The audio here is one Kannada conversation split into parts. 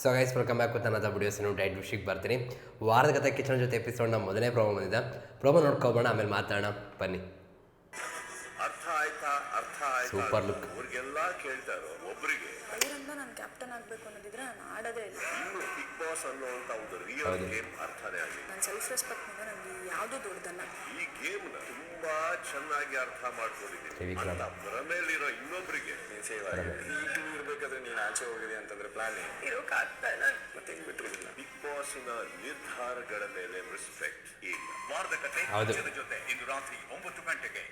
So guys welcome back with ಅನ್ನದ ವಿಡಿಯೋಸ್ ನೀವು ಡೈಟ್ ವಿಷಯಕ್ಕೆ ಬರ್ತೀನಿ. ವಾರದ ಕತೆ ಕಿಚನ್ ಜೊತೆ ಎಪಿಸೋಡ್ನ ಮೊದಲನೇ ಪ್ರೋಮೋ ಬಂದಿದೆ. ಪ್ರೋಮೋ ನೋಡ್ಕೊಬೋಣ ಆಮೇಲೆ ಮಾತಾಡೋಣ. ಬನ್ನಿ. ಅರ್ಥ ಆಯ್ತಾ? ಅರ್ಥ ಆಯ್ತಾ? ಸೂಪರ್ ಲುಕ್ ಅವ್ರಿಗೆಲ್ಲ ಕೇಳ್ತಾರೋ ಒಬ್ರಿಗೆ. ಅದರಿಂದ ನಾನು ಕ್ಯಾಪ್ಟನ್ ಆಗಬೇಕು ಅನ್ನೋದಿದ್ರೆ ನಾನು ಆಡೋದೇ ಇಲ್ಲ. ಬಿಗ್ ಬಾಸ್ ಅನ್ನುವಂತ ಒಂದು ರಿಯಲ್. ಗೇಮ್ ಅರ್ಥನೇ ಆಗಿಲ್ಲ ನನ್ನ ಸೆಲ್ಫ್ ರೆಸ್ಪೆಕ್ಟ್ನಿಂದ ನನಗೆ ಯಾವುದೂ ದೊಡ್ಡದಲ್ಲ. ಈ ಗೇಮ್ನ ತುಂಬಾ ಚೆನ್ನಾಗಿ ಅರ್ಥ ಮಾಡ್ಕೊಂಡಿದ್ದೀನಿ. ತ್ರಿವಿಕ್ರಮ್. ಇನ್ನೊಬ್ಬರಿಗೆ ಸೇವ್ ಇನ್ನೊಬ್ರಿಗೆ. ಇರ್ಬೇಕಾದ್ರೆ ನೀನು ಆಚೆ ಹೋಗಿದೆ ಅಂತಂದ್ರೆ ಪ್ಲಾನ್ ಇರೋಕ್ಕಾಗ್ತಾ ಇಲ್ಲ ಮತ್ತೆ ಹಿಂಗ್ ಬಿಟ್ಟಿರಲಿಲ್ಲ ಬಿಗ್ ಬಾಸ್ನ ನಿರ್ಧಾರಗಳ ಮೇಲೆ ರೆಸ್ಪೆಕ್ಟ್ ಇಲ್ಲ. ವಾರದ ಹೌದು. ಜೊತೆ ಇಂದು ರಾತ್ರಿ ಒಂಬತ್ತು ಗಂಟೆಗೆ.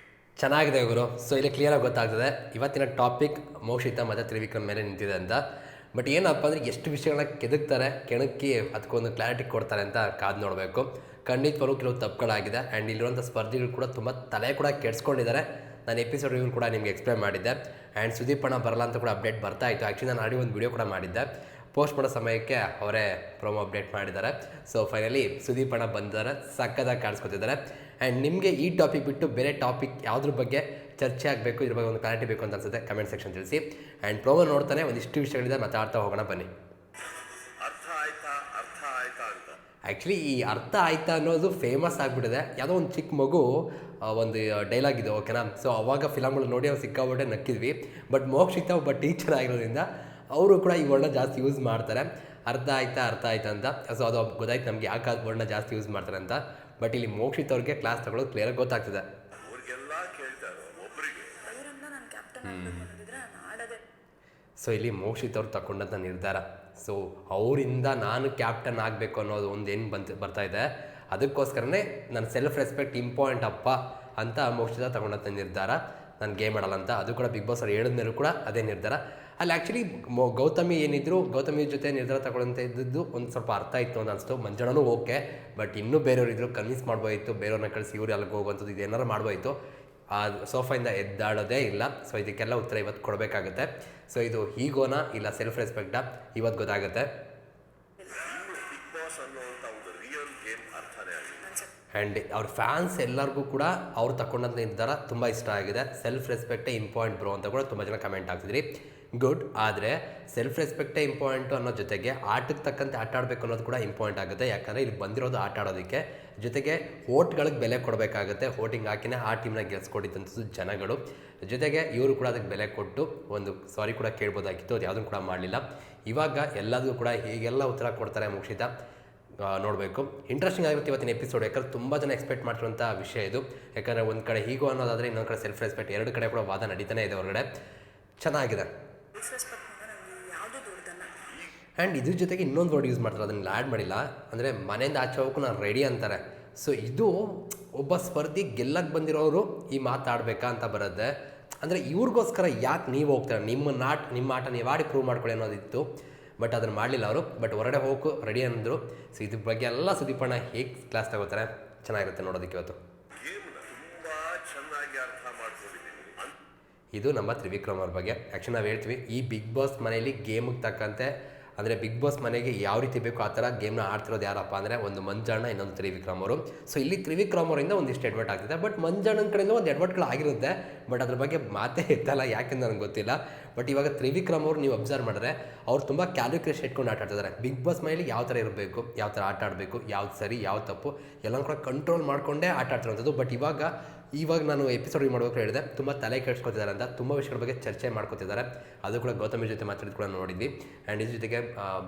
ಚೆನ್ನಾಗಿದೆ ಗುರು. ಸೊ ಇಲ್ಲಿ ಕ್ಲಿಯರಾಗಿ ಗೊತ್ತಾಗ್ತದೆ. ಇವತ್ತಿನ ಟಾಪಿಕ್ ಮೋಕ್ಷಿತ ಮತ್ತು ತ್ರಿವಿಕ್ರಮ್ ಮೇಲೆ ನಿಂತಿದೆ ಅಂತ. ಬಟ್ ಏನಪ್ಪ ಅಂದರೆ ಎಷ್ಟು ವಿಷಯಗಳನ್ನ ಕೆದಕ್ತಾರೆ ಕೆಣಕಿ ಅದಕ್ಕೊಂದು ಕ್ಲಾರಿಟಿ ಕೊಡ್ತಾರೆ ಅಂತ ಕಾದು ನೋಡಬೇಕು. ಖಂಡಿತವಾಗ್ಲೂ ಕೆಲವು ತಪ್ಪುಗಳಾಗಿದೆ. ಆ್ಯಂಡ್ ಇಲ್ಲಿರುವಂಥ ಸ್ಪರ್ಧಿಗಳು ಕೂಡ ತುಂಬ ತಲೆ ಕೂಡ ಕೆಡ್ಸ್ಕೊಂಡಿದ್ದಾರೆ. ನಾನು ಎಪಿಸೋಡ್ ರಿವ್ಯೂ ಕೂಡ ನಿಮಗೆ ಎಕ್ಸ್ಪ್ಲೈನ್ ಮಾಡಿದ್ದೆ. ಆ್ಯಂಡ್ ಸುದೀಪ್ ಅಣ್ಣ ಬರಲ್ಲ ಅಂತ ಕೂಡ ಅಪ್ಡೇಟ್ ಬರ್ತಾ ಇತ್ತು. ಆ್ಯಕ್ಚುಲಿ ನಾನು ಆಡಿ ಒಂದು ವಿಡಿಯೋ ಕೂಡ ಮಾಡಿದ್ದೆ. ಪೋಸ್ಟ್ ಮಾಡೋ ಸಮಯಕ್ಕೆ ಅವರೇ ಪ್ರೊಮೋ ಅಪ್ಡೇಟ್ ಮಾಡಿದ್ದಾರೆ. ಸೊ ಫೈನಲಿ ಸುದೀಪ್ ಅಣ್ಣ ಬಂದಿದ್ದಾರೆ. ಸಕ್ಕದಾಗಿ ಕಾಣಿಸ್ಕೊತಿದ್ದಾರೆ. ಆ್ಯಂಡ್ ನಿಮಗೆ ಈ ಟಾಪಿಕ್ ಬಿಟ್ಟು ಬೇರೆ ಟಾಪಿಕ್ ಯಾವುದ್ರ ಬಗ್ಗೆ ಚರ್ಚೆ ಆಗಬೇಕು, ಇದ್ರ ಬಗ್ಗೆ ಒಂದು ಕ್ಲಾರಿಟಿ ಬೇಕು ಅಂತ ಅನ್ಸುತ್ತೆ ಕಮೆಂಟ್ ಸೆಕ್ಷನ್ ತಿಳಿಸಿ. ಆ್ಯಂಡ್ ಪ್ರೋಮೋ ನೋಡ್ತಾನೆ ಒಂದಿಷ್ಟು ವಿಷಯಗಳಿದೆ, ಮಾತಾಡ್ತಾ ಹೋಗೋಣ, ಬನ್ನಿ. ಆ್ಯಕ್ಚುಲಿ ಈ ಅರ್ಥ ಆಯ್ತಾ ಅನ್ನೋದು ಫೇಮಸ್ ಆಗಿಬಿಟ್ಟಿದೆ. ಯಾವುದೋ ಒಂದು ಚಿಕ್ಕ ಮಗು ಒಂದು ಡೈಲಾಗ್ ಇದೆ ಓಕೆನಾ ಸೊ ಅವಾಗ ಫಿಲಮ್ಗಳು ನೋಡಿ ಅವ್ರು ಸಿಕ್ಕಾಬಿಟ್ಟೆ ನಕ್ಕಿದ್ವಿ. ಬಟ್ ಮೋಕ್ಷಿತ ಒಬ್ಬ ಟೀಚರ್ ಆಗಿರೋದ್ರಿಂದ ಅವರು ಕೂಡ ಈ ವರ್ಣ ಜಾಸ್ತಿ ಯೂಸ್ ಮಾಡ್ತಾರೆ. ಅರ್ಥ ಆಯ್ತಾ ಅರ್ಥ ಆಯ್ತಾ ಅಂತ. ಸೊ ಅದು ಗೊತ್ತಾಯ್ತು ನಮಗೆ ಯಾಕೆ ಅದು ವರ್ಣ ಜಾಸ್ತಿ ಯೂಸ್ ಮಾಡ್ತಾರೆ ಅಂತ. ಬಟ್ ಇಲ್ಲಿ ಮೋಕ್ಷಿತ ಅವ್ರಿಗೆ ಕ್ಲಾಸ್ ತಗೊಳ್ಳೋದು ಕ್ಲಿಯರ್ ಗೊತ್ತಾಗ್ತದೆ. ಸೊ ಇಲ್ಲಿ ಮೋಕ್ಷಿತ ಅವ್ರು ತಗೊಂಡಂಥ ನಿರ್ಧಾರ. ಸೊ ಅವರಿಂದ ನಾನು ಕ್ಯಾಪ್ಟನ್ ಆಗಬೇಕು ಅನ್ನೋದು ಒಂದು ಏನು ಬಂತ, ಬರ್ತಾ ಇದೆ. ಅದಕ್ಕೋಸ್ಕರನೇ ನನ್ನ ಸೆಲ್ಫ್ ರೆಸ್ಪೆಕ್ಟ್ ಇಂಪಾರ್ಟೆಂಟ್ ಅಪ್ಪ ಅಂತ ಮೋಕ್ಷಿತ ತಗೊಂಡಂಥ ನಿರ್ಧಾರ ನಾನು ಗೇಮ್ ಆಡಲ್ಲ ಅಂತ. ಅದು ಕೂಡ ಬಿಗ್ ಬಾಸ್ ಅವ್ರು ಹೇಳಿದ್ಮೇಲೂ ಕೂಡ ಅದೇ ನಿರ್ಧಾರ. ಅಲ್ಲಿ ಆ್ಯಕ್ಚುಲಿ ಮೊ, ಗೌತಮಿ ಏನಿದ್ರು, ಗೌತಮಿ ಜೊತೆ ನಿರ್ಧಾರ ತಗೊಳ್ಳಂತ ಇದ್ದದ್ದು ಒಂದು ಸ್ವಲ್ಪ ಅರ್ಥ ಇತ್ತು ಅಂತ ಅನಿಸ್ತು. ಮಂಜಣ್ಣನೂ ಓಕೆ ಬಟ್ ಇನ್ನೂ ಬೇರೆಯವ್ರು ಇದ್ರು ಕನ್ವಿನ್ಸ್ ಮಾಡ್ಬೋದಿತ್ತು. ಬೇರೆಯವ್ರನ್ನ ಕಳಿಸಿ ಇವ್ರು ಅಲ್ಲಿಗೆ ಹೋಗುವಂಥದ್ದು ಇದೇನಾರು ಮಾಡ್ಬೋದಿತ್ತು. ಆ ಸೋಫಾಯಿಂದ ಎದ್ದಾಡೋದೇ ಇಲ್ಲ. ಸೊ ಇದಕ್ಕೆಲ್ಲ ಉತ್ತರ ಇವತ್ತು ಕೊಡಬೇಕಾಗುತ್ತೆ. ಸೊ ಇದು ಹೀಗೋನಾ ಇಲ್ಲ ಸೆಲ್ಫ್ ರೆಸ್ಪೆಕ್ಟಾ ಇವತ್ತು ಗೊತ್ತಾಗುತ್ತೆ ಇನ್ನು ಬಿಗ್ ಬಾಸ್ ಅನ್ನುವಂತ ಒಂದು ರಿಯಲ್ ಗೇಮ್ ಅರ್ಥನೇ ಆಗಿಲ್ಲ ನನ್ನ ಸೆ ಆ್ಯಂಡ್ ಅವ್ರ ಫ್ಯಾನ್ಸ್ ಎಲ್ಲರಿಗೂ ಕೂಡ ಅವ್ರು ತಗೊಂಡಂಥ ನಿರ್ಧಾರ ತುಂಬ ಇಷ್ಟ ಆಗಿದೆ. ಸೆಲ್ಫ್ ರೆಸ್ಪೆಕ್ಟೇ ಇಂಪಾರ್ಟೆಂಟ್ ಬ್ರೋ ಅಂತ ಕೂಡ ತುಂಬ ಜನ ಕಮೆಂಟ್ ಆಗ್ತಿದ್ರಿ ಗುಡ್ ಆದರೆ ಸೆಲ್ಫ್ ರೆಸ್ಪೆಕ್ಟೇ ಇಂಪಾರ್ಟೆಂಟು ಅನ್ನೋ ಜೊತೆಗೆ ಆಟಕ್ಕೆ ತಕ್ಕಂತೆ ಆಟ ಆಡಬೇಕು ಅನ್ನೋದು ಕೂಡ ಇಂಪಾರ್ಟೆಂಟ್ ಆಗುತ್ತೆ. ಯಾಕಂದರೆ ಇಲ್ಲಿ ಬಂದಿರೋದು ಆಟ ಆಡೋದಕ್ಕೆ. ಜೊತೆಗೆ ಓಟ್ಗಳಿಗೆ ಬೆಲೆ ಕೊಡಬೇಕಾಗುತ್ತೆ. ಓಟಿಂಗ್ ಹಾಕಿನೇ ಆ ಟೀಮ್ನ ಗೆಲ್ಸ್ಕೊಟ್ಟಿದ್ದಂಥದ್ದು ಜನಗಳು. ಜೊತೆಗೆ ಇವರು ಕೂಡ ಅದಕ್ಕೆ ಬೆಲೆ ಕೊಟ್ಟು ಒಂದು ಸಾರಿ ಕೂಡ ಕೇಳ್ಬೋದಾಗಿತ್ತು. ಅದು ಯಾವುದನ್ನು ಕೂಡ ಮಾಡಲಿಲ್ಲ. ಇವಾಗ ಎಲ್ಲದೂ ಕೂಡ ಹೀಗೆಲ್ಲ ಉತ್ತರ ಕೊಡ್ತಾರೆ ಮುಕ್ಷಿತ. ನೋಡಬೇಕು. ಇಂಟ್ರೆಸ್ಟಿಂಗ್ ಆಗಿರುತ್ತೆ ಇವತ್ತಿನ ಎಪಿಸೋಡ್ ಯಾಕಂದ್ರೆ ತುಂಬ ಜನ ಎಕ್ಸ್ಪೆಕ್ಟ್ ಮಾಡ್ತಿರುವಂಥ ವಿಷಯ ಇದು. ಯಾಕಂದರೆ ಒಂದು ಕಡೆ ಹೀಗೋ ಅನ್ನೋದಾದರೆ ಇನ್ನೊಂದು ಕಡೆ ಸೆಲ್ಫ್ ರೆಸ್ಪೆಕ್ಟ್ ಎರಡು ಕಡೆ ಕೂಡ ವಾದ ನಡೀತಾನೆ ಇದೆ ಹೊರಗಡೆ. ಚೆನ್ನಾಗಿದೆ. ಆ್ಯಂಡ್ ಇದ್ರ ಜೊತೆಗೆ ಇನ್ನೊಂದು ವರ್ಡ್ ಯೂಸ್ ಮಾಡ್ತಾರೆ. ಅದನ್ನು ಆ್ಯಡ್ ಮಾಡಿಲ್ಲ. ಅಂದರೆ ಮನೆಯಿಂದ ಆಚೆ ಹೋಗೋಕ್ಕೂ ನಾನು ರೆಡಿ ಅಂತಾರೆ. ಸೊ ಇದು ಒಬ್ಬ ಸ್ಪರ್ಧಿ ಗೆಲ್ಲಕ್ಕೆ ಬಂದಿರೋರು ಈ ಮಾತಾಡಬೇಕಾ ಅಂತ ಬರುತ್ತೆ. ಅಂದರೆ ಇವ್ರಿಗೋಸ್ಕರ ಯಾಕೆ ನೀವು ಹೋಗ್ತಾರೆ? ನಿಮ್ಮ ನಾಟ್, ನಿಮ್ಮ ಆಟ ನೀವು ಆಡಿ ಪ್ರೂವ್ ಮಾಡ್ಕೊಳ್ಳಿ ಅನ್ನೋದಿತ್ತು. ಬಟ್ ಅದನ್ನು ಮಾಡಲಿಲ್ಲ ಅವರು. ಬಟ್ ಹೊರಗಡೆ ಹೋಗೋಕ್ಕೂ ರೆಡಿ ಅಂದರು. ಸೊ ಇದ್ರ ಬಗ್ಗೆ ಎಲ್ಲ ಸುದೀಪಣ್ಣ ಹೇಗೆ ಕ್ಲಾಸ್ ತಗೋತಾರೆ? ಚೆನ್ನಾಗಿರುತ್ತೆ ನೋಡೋದಕ್ಕೆ ಇವತ್ತು. ಇದು ನಮ್ಮ ತ್ರಿವಿಕ್ರಮ್ ಅವ್ರ ಬಗ್ಗೆ. ಆ್ಯಕ್ಚುಲಿ ನಾವು ಹೇಳ್ತೀವಿ, ಈ ಬಿಗ್ ಬಾಸ್ ಮನೆಯಲ್ಲಿ ಗೇಮಿಗೆ ತಕ್ಕಂತೆ ಅಂದರೆ ಬಿಗ್ ಬಾಸ್ ಮನೆಗೆ ಯಾವ ರೀತಿ ಬೇಕು ಆ ಥರ ಗೇಮ್ನ ಆಡ್ತಿರೋದು ಯಾರಪ್ಪ ಅಂದರೆ ಒಂದು ಮಂಜಣ್ಣ, ಇನ್ನೊಂದು ತ್ರಿವಿಕ್ರಮ್ ಅವರು. ಸೊ ಇಲ್ಲಿ ತ್ರಿವಿಕ್ರಮ್ ಅವರಿಂದ ಒಂದಿಷ್ಟು ಎಡ್ವರ್ಟ್ ಆಗ್ತಿದೆ. ಬಟ್ ಮಂಜಣ್ಣನ ಕಡೆಯಿಂದ ಒಂದು ಎಡ್ವರ್ಟ್ಗಳು ಆಗಿರುತ್ತೆ. ಬಟ್ ಅದ್ರ ಬಗ್ಗೆ ಮಾತೇ ಇತ್ತಲ್ಲ ಯಾಕೆಂದು ನನಗೆ ಗೊತ್ತಿಲ್ಲ. ಬಟ್ ಇವಾಗ ತ್ರಿವಿಕ್ರಮ್ ಅವರು ನೀವು ಅಬ್ಸರ್ವ್ ಮಾಡಿದ್ರೆ ಅವ್ರು ತುಂಬ ಕ್ಯಾಲ್ಕುಲೇಷನ್ ಇಟ್ಕೊಂಡು ಆಟ ಆಡ್ತಿದ್ದಾರೆ. ಬಿಗ್ ಬಾಸ್ ಮನೆಯಲ್ಲಿ ಯಾವ ಥರ ಇರಬೇಕು, ಯಾವ ಥರ ಆಟ ಆಡಬೇಕು, ಯಾವ್ದು ಸರಿ ಯಾವ ತಪ್ಪು ಎಲ್ಲ ಕೂಡ ಕಂಟ್ರೋಲ್ ಮಾಡಿಕೊಂಡೇ ಆಟ ಆಡ್ತಿರೋಂಥದ್ದು. ಬಟ್ ಇವಾಗ ಇವಾಗ ನಾನು ಎಪಿಸೋಡ್ ಮಾಡ್ಬೇಕು ಹೇಳಿದೆ. ತುಂಬ ತಲೆ ಕೆಡಿಸ್ಕೊತಿದ್ದಾರೆ ಅಂತ, ತುಂಬ ವಿಷಯಗಳ ಬಗ್ಗೆ ಚರ್ಚೆ ಮಾಡ್ಕೊತಿದ್ದಾರೆ. ಅದು ಕೂಡ ಗೌತಮಿ ಜೊತೆ ಮಾತಾಡೋದು ಕೂಡ ನೋಡಿದ್ವಿ. ಆ್ಯಂಡ್ ಇದ್ರ ಜೊತೆಗೆ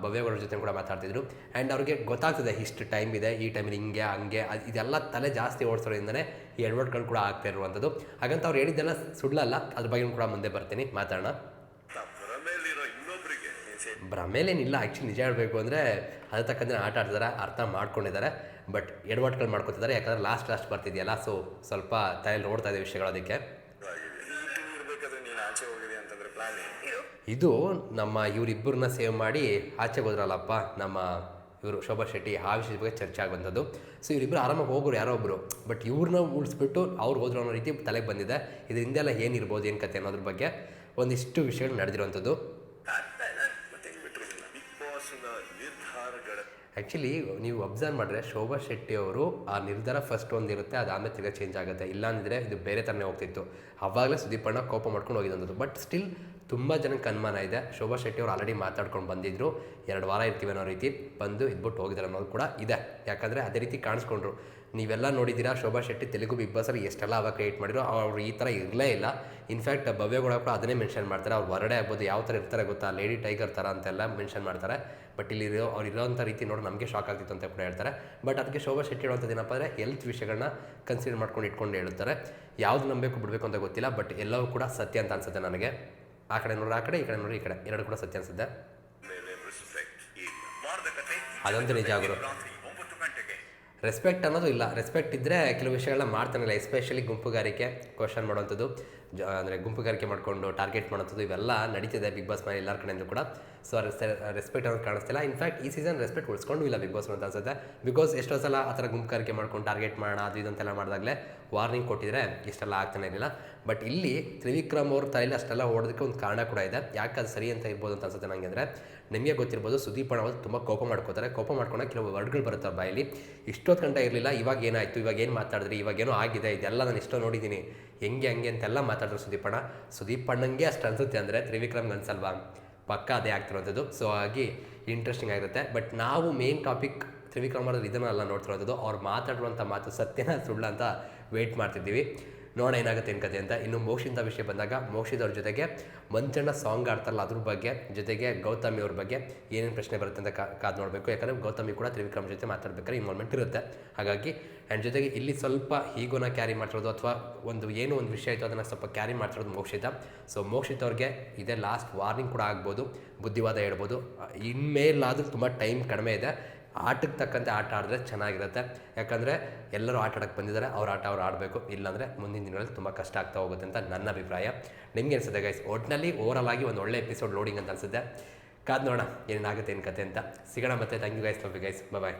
ಭವ್ಯಗಳ ಜೊತೆ ಕೂಡ ಮಾತಾಡ್ತಿದ್ರು. ಆ್ಯಂಡ್ ಅವ್ರಿಗೆ ಗೊತ್ತಾಗ್ತದೆ, ಇಷ್ಟು ಟೈಮ್ ಇದೆ, ಈ ಟೈಮಲ್ಲಿ ಹಿಂಗೆ, ಹಂಗೆ ಇದೆಲ್ಲ ತಲೆ ಜಾಸ್ತಿ ಓಡಿಸೋದ್ರಿಂದನೇ ಈ ಎಡ್ವರ್ಡ್ಗಳು ಕೂಡ ಆಗ್ತಾ ಇರುವಂಥದ್ದು. ಹಾಗಂತ ಅವ್ರು ಹೇಳಿದ್ದೆಲ್ಲ ಸುಳ್ಳಲ್ಲ, ಅದ್ರ ಬಗ್ಗೆ ಕೂಡ ಮುಂದೆ ಬರ್ತೀನಿ. ಮಾತಾಡೋಣ. ಭ್ರಮೇಲೇನಿಲ್ಲ ಆ್ಯಕ್ಚುಲಿ ನಿಜ ಹೇಳಬೇಕು ಅಂದರೆ ಅದ್ರ ತಕ್ಕಂತೆ ಆಟ ಆಡ್ತಾರೆ ಅರ್ಥ ಮಾಡ್ಕೊಂಡಿದ್ದಾರೆ. ಬಟ್ ಎಡವಟ್ಗಳು ಮಾಡ್ಕೊತಿದ್ದಾರೆ, ಯಾಕಂದರೆ ಲಾಸ್ಟ್ ಲಾಸ್ಟ್ ಬರ್ತಿದೆಯಲ್ಲ ಸೊ ಸ್ವಲ್ಪ ತಲೆಯಲ್ಲಿ ನೋಡ್ತಾ ಇದೆ ವಿಷಯಗಳು ಅದಕ್ಕೆ. ಆಚೆ ಇದು ನಮ್ಮ ಇವರಿಬ್ಬರನ್ನ ಸೇವ್ ಮಾಡಿ ಆಚೆಗೆ ಹೋದ್ರಲ್ಲಪ್ಪ, ನಮ್ಮ ಇವರು ಶೋಭಾ ಶೆಟ್ಟಿ ಆ ವಿಷಯದ ಬಗ್ಗೆ ಚರ್ಚೆ ಆಗುವಂಥದ್ದು ಸೊ ಇವರಿಬ್ಬರು ಆರಾಮಾಗಿ ಹೋಗೋರು ಯಾರೋ ಒಬ್ಬರು ಬಟ್ ಇವ್ರನ್ನ ಉಳಿಸ್ಬಿಟ್ಟು ಅವ್ರು ಹೋದ್ರು ಅನ್ನೋ ರೀತಿ ತಲೆಗೆ ಬಂದಿದೆ. ಇದರಿಂದೆಲ್ಲ ಏನಿರ್ಬೋದು ಏನು ಕತೆ ಅನ್ನೋದ್ರ ಬಗ್ಗೆ ಒಂದಿಷ್ಟು ವಿಷಯಗಳು ನಡೆದಿರುವಂಥದ್ದು. ಆ್ಯಕ್ಚುಲಿ ನೀವು ಅಬ್ಸರ್ವ್ ಮಾಡಿದ್ರೆ ಶೋಭಾ ಶೆಟ್ಟಿ ಅವರು ಆ ನಿರ್ಧಾರ ಫಸ್ಟ್ ಒಂದಿರುತ್ತೆ ಆಮೇಲೆ ತಿರ್ಗಾ ಚೇಂಜ್ ಆಗುತ್ತೆ. ಇಲ್ಲಾಂದರೆ ಇದು ಬೇರೆ ಥರನೇ ಹೋಗ್ತಿತ್ತು. ಅವಾಗಲೇ ಸುದೀಪಣ್ಣ ಕೋಪ ಮಾಡ್ಕೊಂಡು ಹೋಗಿದ್ದಂಥದ್ದು ಬಟ್ ಸ್ಟಿಲ್ ತುಂಬ ಜನಕ್ಕೆ ಅನುಮಾನ ಇದೆ. ಶೋಭಾ ಶೆಟ್ಟಿ ಅವರು ಆಲ್ರೆಡಿ ಮಾತಾಡ್ಕೊಂಡು ಬಂದಿದ್ರು. ಎರಡು ವಾರ ಇರ್ತೀವಿ ಅನ್ನೋ ರೀತಿ ಬಂದು ಇದ್ಬಿಟ್ಟು ಹೋಗಿದ್ದಾರೆ ಅನ್ನೋದು ಕೂಡ ಇದೆ. ಯಾಕಂದರೆ ಅದೇ ರೀತಿ ಕಾಣಿಸ್ಕೊಂಡ್ರು. ನೀವೆಲ್ಲ ನೋಡಿದ್ದೀರಾ, ಶೋಭಾ ಶೆಟ್ಟಿ ತೆಲುಗು ಬಿಗ್ ಬಾಸಲ್ಲಿ ಎಷ್ಟೆಲ್ಲ ಅವಾಗ ಕ್ರಿಯೇಟ್ ಮಾಡಿದ್ರು, ಅವ್ರು ಈ ಥರ ಇರಲೇ ಇಲ್ಲ. ಇನ್ಫ್ಯಾಕ್ಟ್ ಭವ್ಯಗೌಡ ಕೂಡ ಅದನ್ನೇ ಮೆನ್ಷನ್ ಮಾಡ್ತಾರೆ. ಅವ್ರು ಹೊರಡೆ ಆಗ್ಬೋದು, ಯಾವ ಥರ ಇರ್ತಾರೆ ಗೊತ್ತಾ? ಲೇಡಿ ಟೈಗರ್ ಥರ ಅಂತೆಲ್ಲ ಮೆನ್ಷನ್ ಮಾಡ್ತಾರೆ. ಬಟ್ ಇಲ್ಲಿ ಇರೋ, ಅವ್ರು ಇರೋಂಥ ರೀತಿ ನೋಡಿ, ನಮಗೆ ಶಾಕ್ ಆಗ್ತಿತ್ತು ಅಂತ ಕೂಡ ಹೇಳ್ತಾರೆ. ಬಟ್ ಅದಕ್ಕೆ ಶೋಭಾ ಶೆಟ್ಟಿ ಹೇಳುವಂಥದ್ದು ಏನಪ್ಪ ಅಂದರೆ ಹೆಲ್ತ್ ವಿಷಯಗಳನ್ನ ಕನ್ಸಿಡರ್ ಮಾಡ್ಕೊಂಡು ಇಟ್ಕೊಂಡು ಹೇಳ್ತಾರೆ ಯಾವುದು ನಂಬಬೇಕು ಬಿಡಬೇಕು ಅಂತ ಗೊತ್ತಿಲ್ಲ ಬಟ್ ಎಲ್ಲವೂ ಕೂಡ ಸತ್ಯ ಅಂತ ಅನ್ಸುತ್ತೆ ನನಗೆ. ಆ ಕಡೆ ನೋಡ್ರಿ ಆ ಕಡೆ, ಈ ಕಡೆ ನೋಡ್ರಿ ಈ ಕಡೆ. ಎರಡು ಕೂಡ ಸತ್ಯ ಅನ್ಸುತ್ತೆ. ಅದೊಂದು ನಿಜ ಗುರು. ರಾತ್ರಿ ಗಂಟೆಗೆ ರೆಸ್ಪೆಕ್ಟ್ ಅನ್ನೋದು ಇಲ್ಲ. ರೆಸ್ಪೆಕ್ಟ್ ಇದ್ದರೆ ಕೆಲವು ವಿಷಯಗಳನ್ನ ಮಾಡ್ತಾನಿಲ್ಲ ಎಸ್ಪೆಷಲಿ ಗುಂಪುಗಾರಿಕೆ ಕ್ವಶನ್ ಮಾಡೋವಂಥದ್ದು. ಜ, ಅಂದರೆ ಗುಂಪುಗಾರಿಕೆ ಮಾಡಿಕೊಂಡು ಟಾರ್ಗೆಟ್ ಮಾಡೋದು ಇವೆಲ್ಲ ನಡೀತಿದೆ ಬಿಗ್ ಬಾಸ್ ಮನೆ ಎಲ್ಲರ ಕಡೆಯಿಂದ ಕೂಡ. ಸೊ ರೆಸ್ಪೆಕ್ಟ್ ಅನ್ನೋದು ಕಾಣಿಸ್ತಿಲ್ಲ. ಇನ್ಫ್ಯಾಕ್ಟ್ ಈ ಸೀಸನ್ ರೆಸ್ಪೆಕ್ಟ್ ಉಳಿಸ್ಕೊಂಡು ಇಲ್ಲ ಬಿಗ್ ಬಾಸ್ ಅಂತ ಅನ್ಸುತ್ತೆ. ಬಿಕಾಸ್ ಎಷ್ಟೋ ಸಲ ಆ ಥರ ಗುಂಪುಗಾರಿಕೆ ಮಾಡ್ಕೊಂಡು ಟಾರ್ಗೆಟ್ ಮಾಡೋಣ, ಅದು ಇದಂತೆಲ್ಲ ಮಾಡಿದಾಗಲೇ ವಾರ್ನಿಂಗ್ ಕೊಟ್ಟಿದ್ರೆ ಇಷ್ಟೆಲ್ಲ ಆಗ್ತಾನೆ ಇರಲಿಲ್ಲ. ಬಟ್ ಇಲ್ಲಿ ತ್ರಿವಿಕ್ರಮ್ ಅವ್ರ ತಲೆಯಲ್ಲಿ ಅಷ್ಟೆಲ್ಲ ಓಡೋದಕ್ಕೆ ಒಂದು ಕಾರಣ ಕೂಡ ಇದೆ. ಯಾಕೆ ಅದು ಸರಿ ಅಂತ ಇರ್ಬೋದು ಅಂತ ಅನ್ಸುತ್ತೆ ನನಗೆ ಅಂದರೆ, ನಿಮಗೆ ಗೊತ್ತಿರ್ಬೋದು ಸುದೀಪ್ ಅಣ್ಣ ತುಂಬ ಕೋಪ ಮಾಡ್ಕೋತಾರೆ. ಕೋಪ ಮಾಡ್ಕೊಂಡಾಗ ಕೆಲವು ವರ್ಡ್ಗಳು ಬರುತ್ತೆ ಬಾಯಲ್ಲಿ. ಇಷ್ಟೊತ್ತು ಗಂಟೆ ಇರಲಿಲ್ಲ, ಇವಾಗ ಏನಾಯಿತು, ಇವಾಗ ಏನು ಮಾತಾಡಿದ್ರಿ, ಇವಾಗ ಏನೋ ಆಗಿದೆ, ಇದೆಲ್ಲ ನಾನು ಇಷ್ಟೋ ನೋಡಿದ್ದೀನಿ. ಹೆಂಗೆ ಹಂಗೆ ಅಂತೆಲ್ಲ ಮಾತಾಡಿದ್ರು ಸುದೀಪ್ ಅಣ್ಣ ಸುದೀಪ್ ಅಣ್ಣಂಗೆ ಅಷ್ಟು ಅನಿಸುತ್ತೆ ಅಂದರೆ ತ್ರಿವಿಕ್ರಮ್ಗೆ ಅನ್ಸಲ್ವಾ? ಪಕ್ಕ ಅದೇ ಆಗ್ತಿರೋಂಥದ್ದು ಸೊ ಹಾಗಾಗಿ ಇಂಟ್ರೆಸ್ಟಿಂಗ್ ಆಗಿರುತ್ತೆ. ಬಟ್ ನಾವು ಮೇನ್ ಟಾಪಿಕ್ ತ್ರಿವಿಕ್ರಮ್ ಅವ್ರದ್ದು ಇದನ್ನೆಲ್ಲ ನೋಡ್ತಿರೋದು ಅವ್ರು ಮಾತಾಡುವಂಥ ಮಾತು ಸತ್ಯನ ಸುಳ್ಳು ಅಂತ ವೇಟ್ ಮಾಡ್ತಿದ್ದೀವಿ. ನೋಡೋಣ ಏನಾಗುತ್ತೆ ಏನು ಕತೆ ಅಂತ. ಇನ್ನು ಮೋಕ್ಷಿಂದ ವಿಷಯ ಬಂದಾಗ ಮೋಕ್ಷಿದವ್ರ ಜೊತೆಗೆ ಮಂಚಣ್ಣ ಸಾಂಗ್ ಆಡ್ತಾರಲ್ಲ ಅದ್ರ ಬಗ್ಗೆ ಜೊತೆಗೆ ಗೌತಮಿ ಅವ್ರ ಬಗ್ಗೆ ಏನೇನು ಪ್ರಶ್ನೆ ಬರುತ್ತೆ ಅಂತ ಕಾದು ನೋಡಬೇಕು. ಯಾಕಂದರೆ ಗೌತಮಿ ಕೂಡ ತ್ರಿವಿಕ್ರಮ್ ಜೊತೆ ಮಾತಾಡ್ಬೇಕಾದ್ರೆ ಇನ್ವಾಲ್ವ್ಮೆಂಟ್ ಇರುತ್ತೆ. ಹಾಗಾಗಿ ಆ್ಯಂಡ್ ಜೊತೆಗೆ ಇಲ್ಲಿ ಸ್ವಲ್ಪ ಹೀಗೋನ ಕ್ಯಾರಿ ಮಾಡ್ತಿರೋದು ಅಥವಾ ಒಂದು ಏನೋ ಒಂದು ವಿಷಯ ಆಯಿತು ಅದನ್ನು ಸ್ವಲ್ಪ ಕ್ಯಾರಿ ಮಾಡ್ತಿರೋದು ಮೋಕ್ಷಿತ. ಸೊ ಮೋಕ್ಷಿತ್ ಅವ್ರಿಗೆ ಇದೇ ಲಾಸ್ಟ್ ವಾರ್ನಿಂಗ್ ಕೂಡ ಆಗ್ಬೋದು. ಬುದ್ಧಿವಾದ ಹೇಳ್ಬೋದು. ಇನ್ಮೇಲಾದರೂ ತುಂಬ ಟೈಮ್ ಕಡಿಮೆ ಇದೆ. ಆಟಕ್ಕೆ ತಕ್ಕಂತೆ ಆಟ ಆಡಿದ್ರೆ ಚೆನ್ನಾಗಿರುತ್ತೆ. ಯಾಕಂದರೆ ಎಲ್ಲರೂ ಆಟ ಆಡಕ್ಕೆ ಬಂದಿದ್ದಾರೆ. ಅವ್ರ ಆಟ ಅವ್ರು ಆಡಬೇಕು. ಇಲ್ಲಾಂದರೆ ಮುಂದಿನ ದಿನಗಳಲ್ಲಿ ತುಂಬ ಕಷ್ಟ ಆಗ್ತಾ ಹೋಗುತ್ತೆ ಅಂತ ನನ್ನ ಅಭಿಪ್ರಾಯ. ನಿಮಗೆ ಅನಿಸುತ್ತೆ ಗೈಸ್ ಒಟ್ಟಿನಲ್ಲಿ ಓವರಲ್ ಆಗಿ ಒಂದು ಒಳ್ಳೆ ಎಪಿಸೋಡ್ ಲೋಡಿಂಗ್ ಅಂತ ಅನಿಸುತ್ತೆ. ಕಾದ್ ನೋಡೋಣ. ಏನಾಗುತ್ತೆ ಏನು ಕತೆ ಅಂತ. ಸಿಗೋಣ ಮತ್ತೆ. Thank you guys love you guys bye